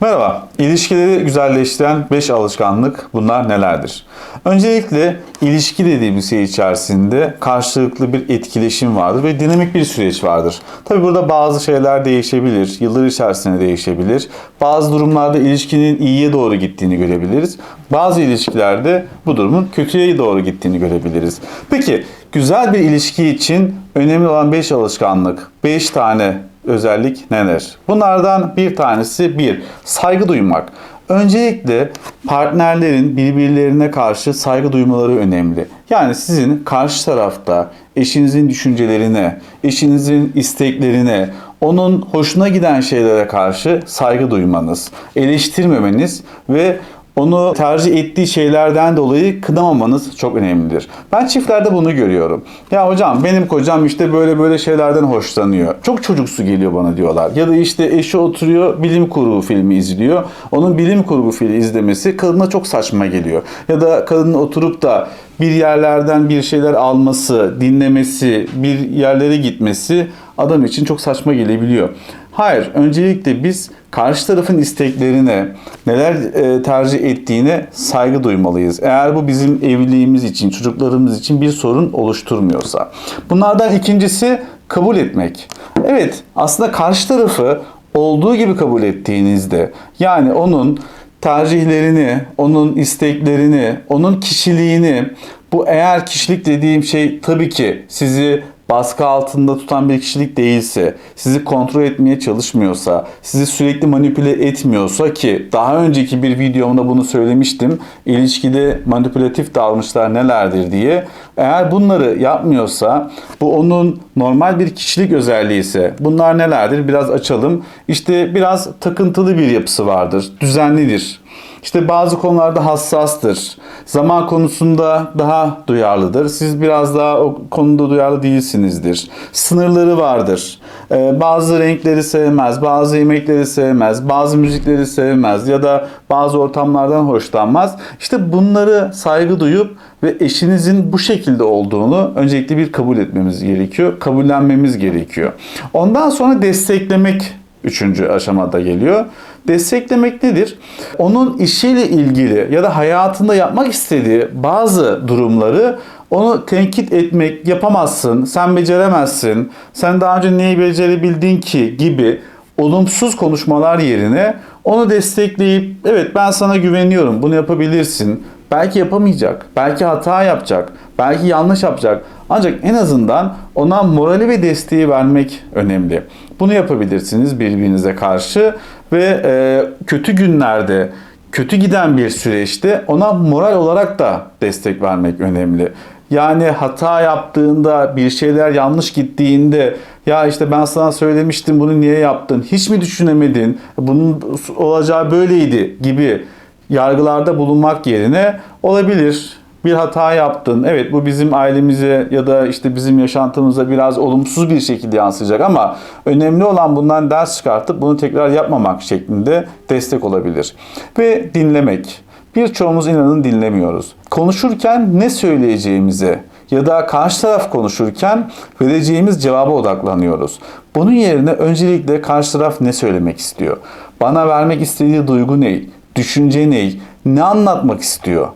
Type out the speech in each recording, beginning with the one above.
Merhaba, ilişkileri güzelleştiren 5 alışkanlık bunlar nelerdir? Öncelikle ilişki dediğimiz şey içerisinde karşılıklı bir etkileşim vardır ve dinamik bir süreç vardır. Tabi burada bazı şeyler değişebilir, yıllar içerisinde değişebilir. Bazı durumlarda ilişkinin iyiye doğru gittiğini görebiliriz. Bazı ilişkilerde bu durumun kötüye doğru gittiğini görebiliriz. Peki güzel bir ilişki için önemli olan 5 alışkanlık, 5 tane özellik neler? Bunlardan bir tanesi bir, saygı duymak. Öncelikle partnerlerin birbirlerine karşı saygı duymaları önemli. Yani sizin karşı tarafta eşinizin düşüncelerine, eşinizin isteklerine, onun hoşuna giden şeylere karşı saygı duymanız, eleştirmemeniz ve onu tercih ettiği şeylerden dolayı kınamamanız çok önemlidir. Ben çiftlerde bunu görüyorum. Ya hocam benim kocam işte böyle böyle şeylerden hoşlanıyor. Çok çocuksu geliyor bana diyorlar. Ya da işte eşi oturuyor bilim kurgu filmi izliyor. Onun bilim kurgu filmi izlemesi kadına çok saçma geliyor. Ya da kadının oturup da bir yerlerden bir şeyler alması, dinlemesi, bir yerlere gitmesi adam için çok saçma gelebiliyor. Hayır, öncelikle biz karşı tarafın isteklerine, neler e, tercih ettiğine saygı duymalıyız. Eğer bu bizim evliliğimiz için, çocuklarımız için bir sorun oluşturmuyorsa. Bunlardan ikincisi kabul etmek. Evet, aslında karşı tarafı olduğu gibi kabul ettiğinizde, yani onun tercihlerini, onun isteklerini, onun kişiliğini, bu eğer kişilik dediğim şey tabii ki sizi baskı altında tutan bir kişilik değilse, sizi kontrol etmeye çalışmıyorsa, sizi sürekli manipüle etmiyorsa ki daha önceki bir videomda bunu söylemiştim. İlişkide manipülatif davranışlar nelerdir diye. Eğer bunları yapmıyorsa, bu onun normal bir kişilik özelliği ise bunlar nelerdir? Biraz açalım. İşte biraz takıntılı bir yapısı vardır, düzenlidir. İşte bazı konularda hassastır. Zaman konusunda daha duyarlıdır. Siz biraz daha o konuda duyarlı değilsinizdir. Sınırları vardır. Ee, bazı renkleri sevmez, bazı yemekleri sevmez, bazı müzikleri sevmez ya da bazı ortamlardan hoşlanmaz. İşte bunları saygı duyup ve eşinizin bu şekilde olduğunu öncelikle bir kabul etmemiz gerekiyor. Kabullenmemiz gerekiyor. Ondan sonra desteklemek üçüncü aşamada geliyor. Desteklemek nedir? Onun işiyle ilgili ya da hayatında yapmak istediği bazı durumları onu tenkit etmek yapamazsın, sen beceremezsin, sen daha önce neyi becerebildin ki gibi olumsuz konuşmalar yerine onu destekleyip evet ben sana güveniyorum bunu yapabilirsin. Belki yapamayacak, belki hata yapacak, belki yanlış yapacak. Ancak en azından ona morali ve desteği vermek önemli. Bunu yapabilirsiniz birbirinize karşı ve e, kötü günlerde, kötü giden bir süreçte ona moral olarak da destek vermek önemli. Yani hata yaptığında, bir şeyler yanlış gittiğinde ya işte ben sana söylemiştim bunu niye yaptın, hiç mi düşünemedin, bunun olacağı böyleydi gibi yargılarda bulunmak yerine olabilir bir hata yaptın. Evet bu bizim ailemize ya da işte bizim yaşantımıza biraz olumsuz bir şekilde yansıyacak ama önemli olan bundan ders çıkartıp bunu tekrar yapmamak şeklinde destek olabilir. Ve dinlemek. Birçoğumuz inanın dinlemiyoruz. Konuşurken ne söyleyeceğimize ya da karşı taraf konuşurken vereceğimiz cevaba odaklanıyoruz. Bunun yerine öncelikle karşı taraf ne söylemek istiyor? Bana vermek istediği duygu ne? Düşünce ne? Ne anlatmak istiyor?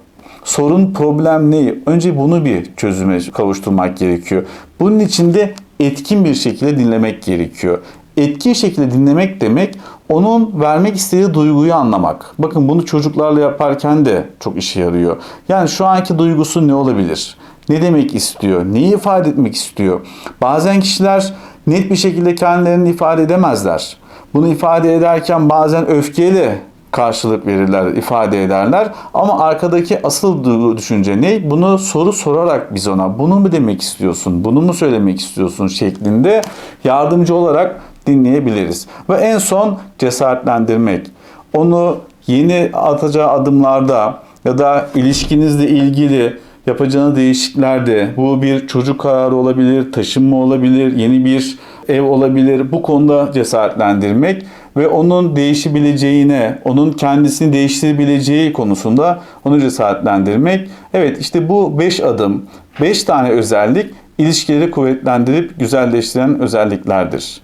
Sorun, problem ne? Önce bunu bir çözüme kavuşturmak gerekiyor. Bunun için de etkin bir şekilde dinlemek gerekiyor. Etkin şekilde dinlemek demek onun vermek istediği duyguyu anlamak. Bakın bunu çocuklarla yaparken de çok işe yarıyor. Yani şu anki duygusu ne olabilir? Ne demek istiyor? Neyi ifade etmek istiyor? Bazen kişiler net bir şekilde kendilerini ifade edemezler. Bunu ifade ederken bazen öfkeyle karşılık verirler, ifade ederler. Ama arkadaki asıl düşünce ne? Bunu soru sorarak biz ona bunu mu demek istiyorsun, bunu mu söylemek istiyorsun şeklinde yardımcı olarak dinleyebiliriz. Ve en son cesaretlendirmek. Onu yeni atacağı adımlarda ya da ilişkinizle ilgili yapacağınız değişikliklerde bu bir çocuk kararı olabilir, taşınma olabilir, yeni bir ev olabilir. Bu konuda cesaretlendirmek ve onun değişebileceğine, onun kendisini değiştirebileceği konusunda onu cesaretlendirmek. Evet işte bu 5 adım, 5 tane özellik ilişkileri kuvvetlendirip güzelleştiren özelliklerdir.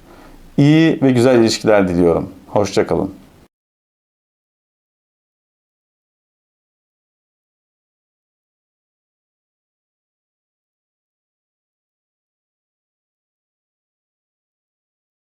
İyi ve güzel ilişkiler diliyorum. Hoşçakalın.